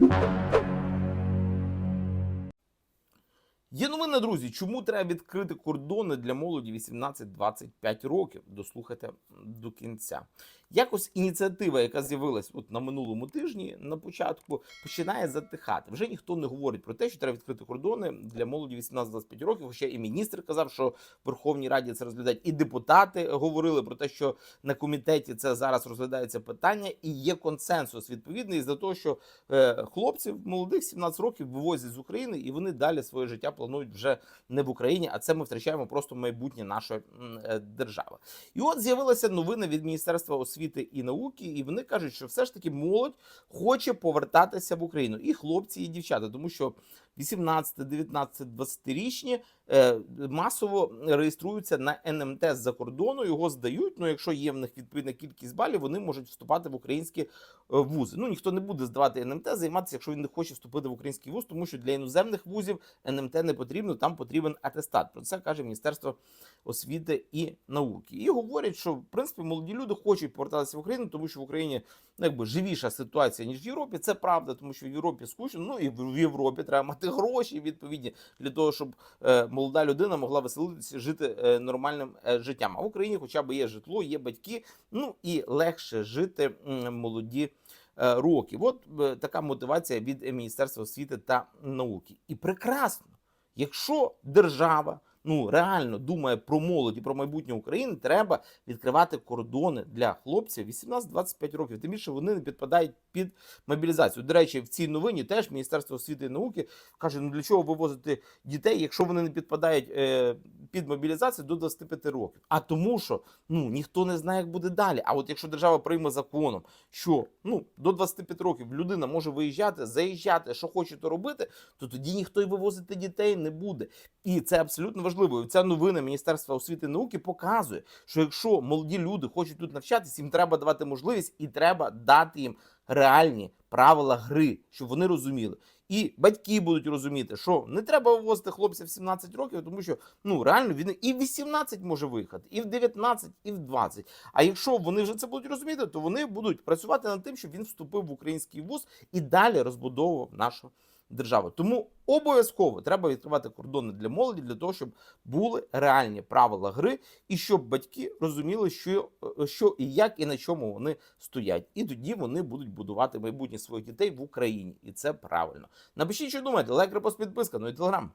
Música Є новини, друзі. Чому треба відкрити кордони для молоді 18-25 років? Дослухайте до кінця. Якось ініціатива, яка з'явилась от на минулому тижні, на початку, починає затихати. Вже ніхто не говорить про те, що треба відкрити кордони для молоді 18-25 років. Хоча і міністр казав, що в Верховній Раді це розглядають, і депутати говорили про те, що на комітеті це зараз розглядається питання, і є консенсус відповідний за того, що е, хлопців молодих 17 років вивозять з України, і вони далі своє життя планують вже не в Україні, а це ми втрачаємо просто майбутнє нашої е, держави. І от з'явилася новина від Міністерства освіти і науки, і вони кажуть, що все ж таки молодь хоче повертатися в Україну, і хлопці, і дівчата, тому що 18, 19, 20-річні е, масово реєструються на НМТ з-за кордону, його здають. Ну, якщо є в них відповідна кількість балів, вони можуть вступати в українські е, вузи. Ну ніхто не буде здавати НМТ, займатися, якщо він не хоче вступити в український вуз, тому що для іноземних вузів НМТ не потрібно, там потрібен атестат. Про це каже Міністерство освіти і науки. І говорять, що в принципі молоді люди хочуть повертатися в Україну, тому що в Україні ну, якби живіша ситуація ніж в Європі. Це правда, тому що в Європі скучно. Ну і в Європі треба мати гроші відповідні для того, щоб е, молода людина могла веселитися, жити е, нормальним е, життям. А в Україні, хоча б є житло, є батьки, ну і легше жити молоді. Роки, от така мотивація від Міністерства освіти та науки. І прекрасно, якщо держава ну реально думає про молодь і про майбутнє України, треба відкривати кордони для хлопців 18-25 років. Тим більше вони не підпадають під мобілізацію. До речі, в цій новині теж Міністерство освіти і науки каже: ну для чого вивозити дітей, якщо вони не підпадають е, під мобілізацію до 25 років? А тому, що ну ніхто не знає, як буде далі. А от якщо держава прийме законом, що ну до 25 років людина може виїжджати, заїжджати, що хоче, то робити, то тоді ніхто й вивозити дітей не буде. І це абсолютно важливо. І ця новина Міністерства освіти і науки показує, що якщо молоді люди хочуть тут навчатися, їм треба давати можливість і треба дати їм реальні правила гри, щоб вони розуміли. І батьки будуть розуміти, що не треба вивозити хлопця в 17 років, тому що ну реально він і в 18 може виїхати, і в 19, і в 20. А якщо вони вже це будуть розуміти, то вони будуть працювати над тим, щоб він вступив в український вуз і далі розбудовував нашу державу. Тому обов'язково треба відкривати кордони для молоді для того, щоб були реальні правила гри, і щоб батьки розуміли, що, е, що і як, і на чому вони стоять. І тоді вони будуть будувати майбутнє своїх дітей в Україні, і це правильно. Напишіть, що думаєте, лайк, репост, підписка, ну і телеграм.